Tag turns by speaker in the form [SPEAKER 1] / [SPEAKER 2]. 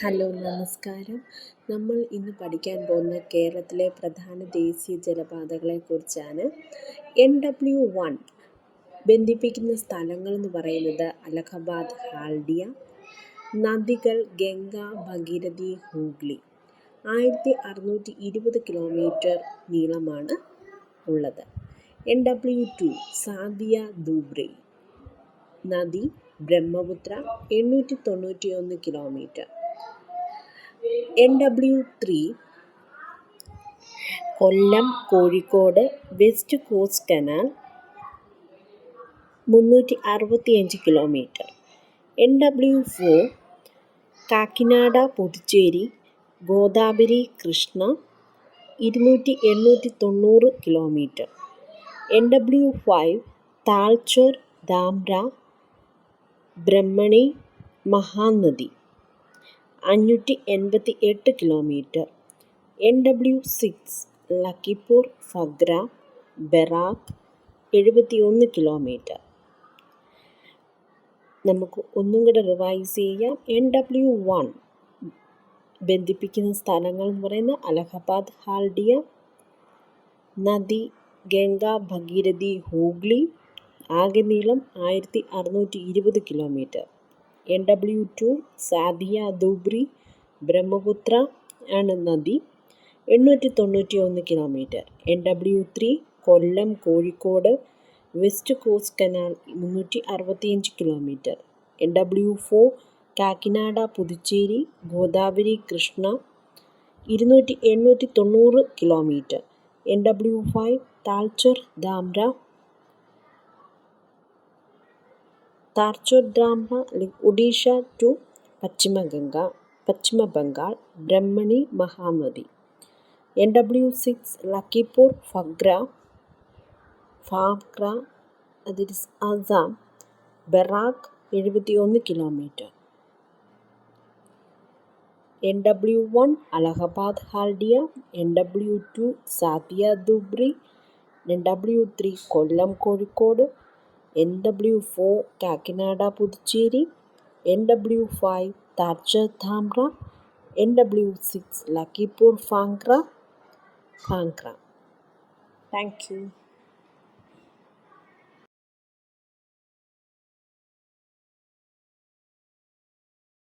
[SPEAKER 1] Hello നമസ്കാരം. നമ്മൾ ഇന്ന് പഠിക്കാൻ പോകുന്ന കേരളത്തിലെ പ്രധാന ദേശീയ ജലപാതകളെക്കുറിച്ചാണ് എൻ ഡബ്ല്യു വൺ ബന്ധിപ്പിക്കുന്ന സ്ഥലങ്ങൾ എന്ന് പറയുന്നത് അലഹബാദ് ഹാൽഡിയ നദികൾ ഗംഗ ഭഗീരഥി ഹൂഗ്ലി. ആയിരത്തി അറുന്നൂറ്റി ഇരുപത് കിലോമീറ്റർ നീളമാണ് ഉള്ളത്. N W two Sadiya Dhubri. നദി ബ്രഹ്മപുത്ര എണ്ണൂറ്റി തൊണ്ണൂറ്റി ഒന്ന് kilometre. N W three Kollam Kozhikode west coast canal മുന്നൂറ്റി അറുപത്തിയഞ്ച് kilometre. N W four Kakinada Puducherry Godavari Krishna ഇരുന്നൂറ്റി എണ്ണൂറ്റി തൊണ്ണൂറ് kilometre. N W five Talcher Dhamra Brahmani Mahanadi. അഞ്ഞൂറ്റി എൺപത്തി എട്ട് kilometre. N W six Lakhipur Fagra Barak എഴുപത്തി ഒന്ന് കിലോമീറ്റർ. നമുക്ക് ഒന്നും കൂടെ റിവൈസ് ചെയ്യാം. എൻ ഡബ്ല്യു വൺ ബന്ധിപ്പിക്കുന്ന സ്ഥലങ്ങൾ എന്ന് പറയുന്ന അലഹബാദ് ഹാൽഡിയ നദി ഗംഗ ഭഗീരഥി ഹൂഗ്ലി ആകെ നീളം ആയിരത്തി അറുന്നൂറ്റി ഇരുപത് kilometre. N W two Sadiya Dhubri Brahmaputra ആണ് നദി. എണ്ണൂറ്റി തൊണ്ണൂറ്റി ഒന്ന് kilometre. N W three Kollam Kozhikode west coast canal മുന്നൂറ്റി അറുപത്തിയഞ്ച് kilometre. N W four Kakinada Puducherry Godavari Krishna ഇരുന്നൂറ്റി എണ്ണൂറ്റി തൊണ്ണൂറ് kilometre. N W five Talcher Dhamra താർച്ചോദ്രാംബ Odisha to പശ്ചിമഗംഗ Paschim Bengal Brahmani Mahanadi. N W six Lakhipur Fagra Phagra അതിൽ അസാം ബെറാഖ് എഴുപത്തി ഒന്ന് kilometre. N W one Allahabad Haldia N W two Sadiya Dhubri N W three Kollam Kozhikode N W four Kakinada Puducherry N W five Talcher Dhamra N W six Lakhipur Phangra Phangra thank you